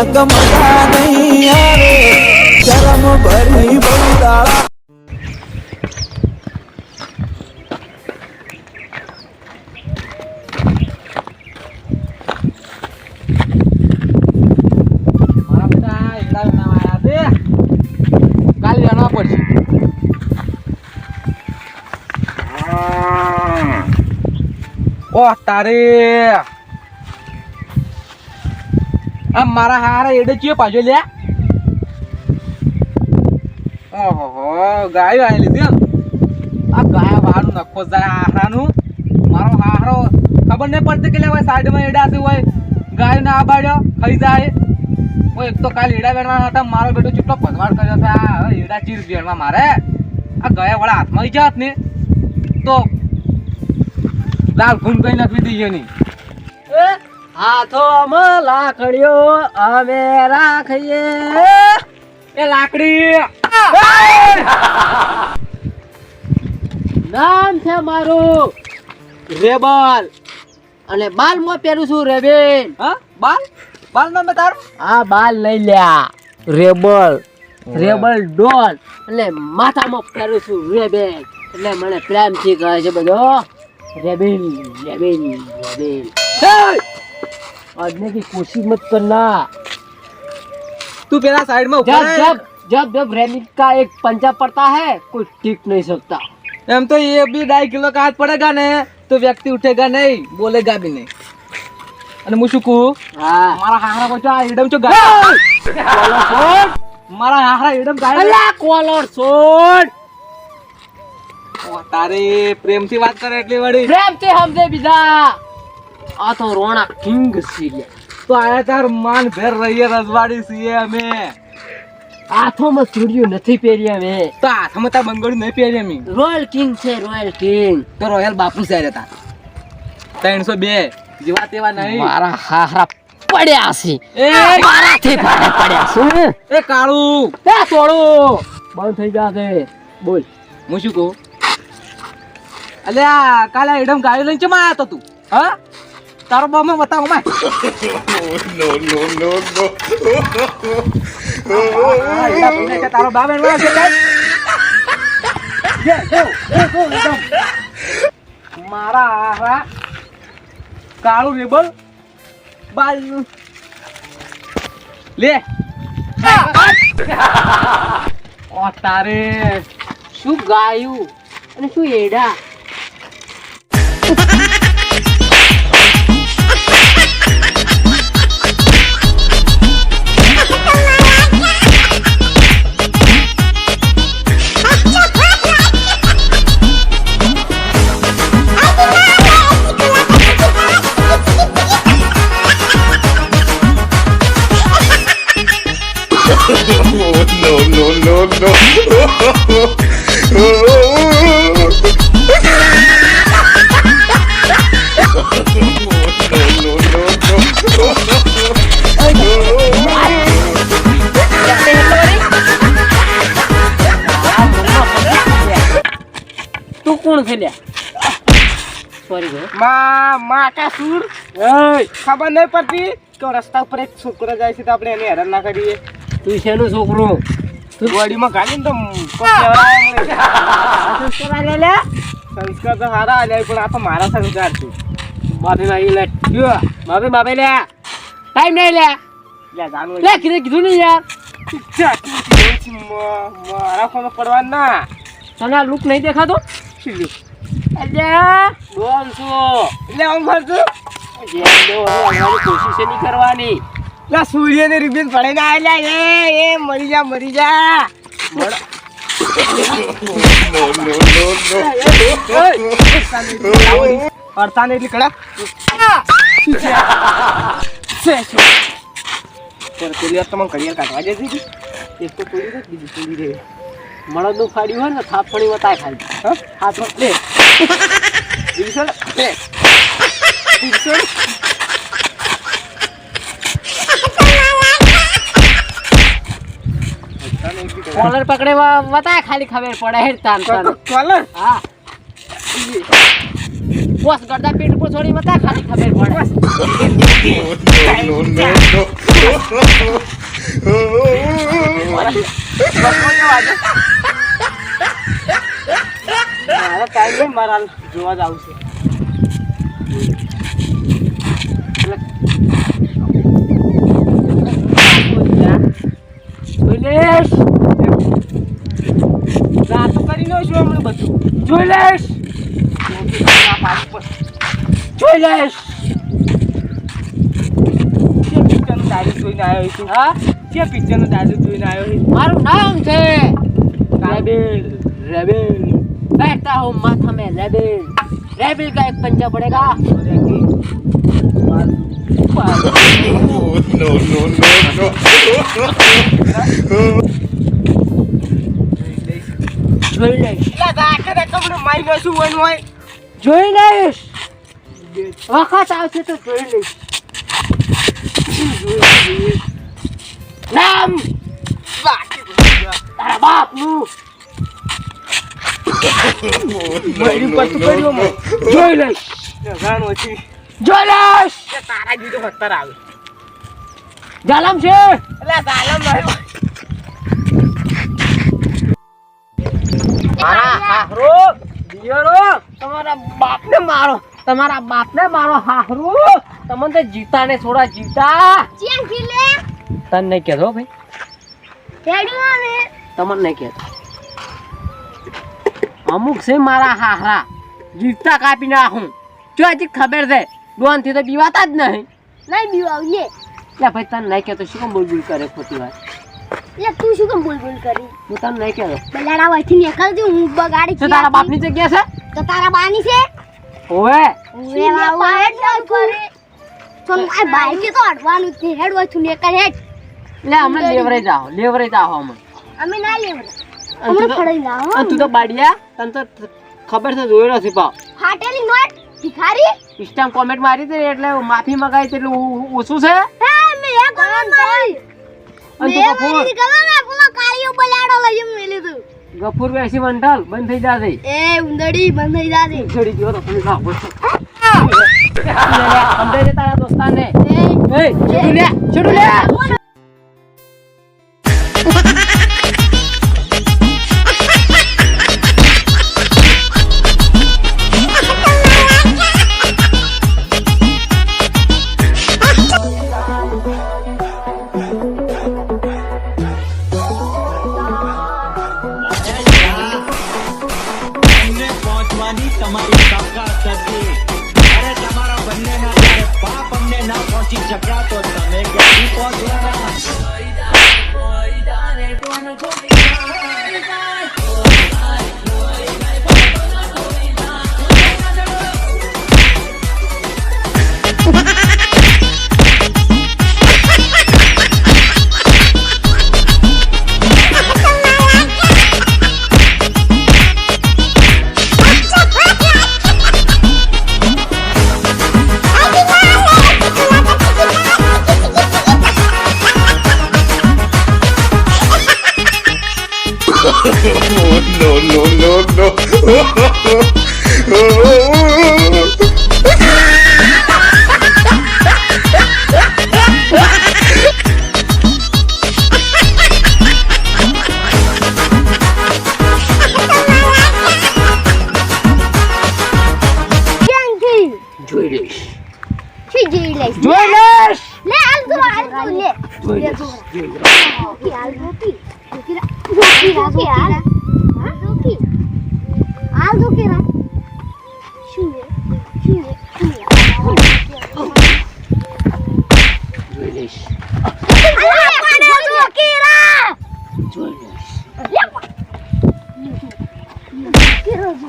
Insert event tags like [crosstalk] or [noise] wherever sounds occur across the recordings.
નક મજા નહીં આવે શરમ ભરી છે કાલે જાણવા પડશે ઓહ તારે. આ મારા હારા એડે ચિયો પાછો લે ઓહો ગાયો આવી લીધી આ ગાયા વાળું નખો જાય હારાનું. મારો હારો ખબર નહીં પડતી કે લેવાય સાઈડમાં એડા છે હોય ગાય ના આબાડ્યો, ખાઈ જાય. ઓય, એક તો કાલ એડા વેણવા હતા, મારો બેટો ચૂટલો ભગવાન કર્યો છે. આ એડા ચીર વેણવા મારે. આ ગયા વાળા હાથમાં જાત ને. તો લાલ ઘૂમ કઈ નાખી દઈએ નહીં હાથોમાં લાકડીઓ અમે રાખીએ. એ લાકડી. [laughs] નામ છે મારું રેબલ. અને બાલમાં પહેરું છું રેબેન. હા? બાલ? બાલ નામ તારું? આ બાલ લઈ લ્યા. રેબલ. રેબલ ડોલ. એટલે માથામાં પહેરું છું રેબેન. એટલે મને પ્રેમથી કહે છે બધો રેબેન રેબેન રેબેન. આજને की कोशिश मत करना તું પેલા સાઈડ માં जब ઉભા जब जब जब रेमिक का एक पंजा पड़ता है कोई टिक नहीं सकता રહે એમ તો ये भी ढाई किलो का हाथ पड़ेगा ने तो व्यक्ति उठेगा नहीं बोलेगा भी नहीं અને હું શું કહું हाँ મારા હારા બચ્ચા એડમ ચો ગાય મારા હારા એડમ ગાય અલા કોલર છોડ ઓ, તારે પ્રેમથી વાત કરે એટલી વળી પ્રેમ થી સમજે બીજા આ તો રોણા કિંગ સીએ તો આયા તાર માન ભેર રહીએ રજવાડી છીએ અમે. હાથોમાં ચૂડિયું નથી પહેરી અમે. તો હાથમાં તાર બંગડી નહીં પહેરી અમે. રોયલ કિંગ છે રોયલ કિંગ તો રોયલ બાપુ છે હતા તાર. ત્રણસો બે. જેવા તેવા નહીં. મારા હારા પડ્યા છે. એ! મારાથી ભારે પડ્યા છે એ કાળું. એ છોડું બંધ થઈ જશે બોલ. હું શું કહું? અલ્યા કાલે એડમ ગાડી લઈને ચમ તો તું? હા? તારો બામે બતાવો તારો એનો છે કાંઈ? જે, જો, એ મારા હારા કાળું રેબલ બાલ લે તારે શું ગાયું અને શું એડા માં માં કા સુર ખબર નહીં પડતી કે રસ્તા ઉપર એક છોકરો જાય છે તો આપણે એને હેરાન ના કરીએ. તું શેનો છોકરો? તો કહેવાય એમ નહીં. સંસ્કાર તો સારા આલ્યા પણ આ તો મારા સંસ્કાર છે. માફી માંગી લે. માફી માફી લે. ટાઈમ નહીં લે. લે જાનું લે કીધું કીધું નહીં યાર. મારા ફોનમાં પડવા ના. તને લુક નહીં દેખાતો? અલ્યા ડોન છું? એટલે આમ ફરતું કોશિશ નહીં કરવાની. લા રિબિન પડે ના આલ્યા એ એ મરી જા મરી જા. પડતા ને એટલી કડા. પેલી વાર તમને કરિયર કાઢવા જતી એક તો પૂરી રહી પૂરી રહી મળદનું ફાડ્યું હોય ને થાપણી વતાય ખાલી. હા? હાથમાં લે. Wilson. સર કોલર પકડે વતાય ખાલી ખબર પડે હે તાન તાન કોલર હા બોસ કરતા પેટ ઉપર છોડી બતા ખાલી ખબર પડે મારા ટાઈમ નહીં મારા જોવા જ આવશે રાતો કરી લો છું બધું. જોઈ લઈશ જોઈ લઈશ દારૂ જોઈને આવ્યો હા? કે પિક્ચરનો દારૂ જોઈને આવ્યો મારું નામ છે. રાબેલ રાબેલ. बैठता हूँ माथा में रेबिल रेबिल का एक पंजा पड़ेगा જોઈ લઈશ એટલે રાખે રાખે મને મારી લો શું હોય ને હોય જોઈ લઈશ વખત આવશે તો જોઈ લઈશ નામ તારા બાપનું મારી પાછું કર્યો જોઈ લઈશ. ગાણ ઓછી જોઈ લઈશ. તારા જીતો ખતર આવે. જાલમ છે. એટલે જાલમ મારા હાહરો. દિયરો તમારા બાપને મારો. તમારા બાપને મારો. હાહરો. તમને તો જીતા. ને છોડા જીતા તને નહીં કહેતો ભાઈ. તમને નહીં કહેતો. અમુક છે મારા હાહરા. જીવતા કાપી નાખું. જો હજી ખબર છે ડોનથી તો બીવાતા જ નહીં. નહીં બીવાવીએ. એટલે ભાઈ તને નહીં કહેતો શું કેમ બોલ બોલ કરે ખોટી વાત એટલે તું શું કેમ બોલ બોલ કરી? હું તને નહીં કહેતો. બલાડા વહીથી નીકળતી હું બગાડી શું તારા બાપની જગ્યા છે? તો તારા બાની છે? ઓએ ઓએ વાવા હેડ ના કરે તો? આ બાઈક તો અડવાનું છે હેડ વહીથી નીકળ હેડ. એટલે હમણાં લેવરે જાઓ લેવરે જાઓ હમણાં. અમે ના લેવડા તું તો- ફડાઈ જાઓ અને તું તો બાડિયા? તને તો ખબર છે જોયો નથી પાવ ફાટેલી નોટ ભિખારી. ઇન્સ્ટામ કોમેન્ટ મારી હતી એટલે માફી મગાઈ એટલે ઓછું છે? હા મે એ કોમેન્ટ મારી. અને તું ગફૂર મે પેલો કાળિયો બલાડો લઈ મે લીધું ગફૂર બેસી મંડળ બંધ થઈ જાશે એ ઉંદડી બંધ થઈ જાશે ઉંદડી દ્યો તો તમે ખાવ છે તારા દોસ્તાને એ. છોડું લે છોડું લે. અમને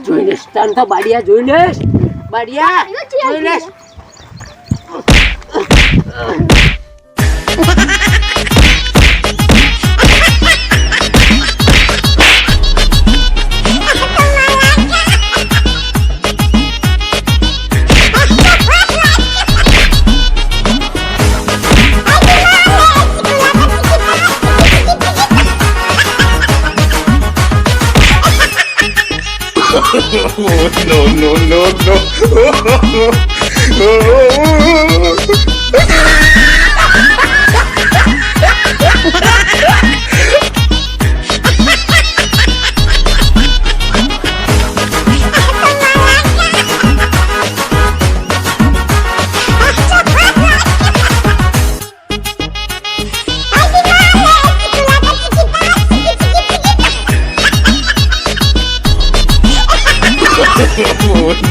જોઈ લઈશ તને તો બાડિયા જોઈ લઈશ બાડિયા જોઈ લઈશ no, no, no, no.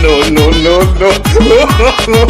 No, no, no, no.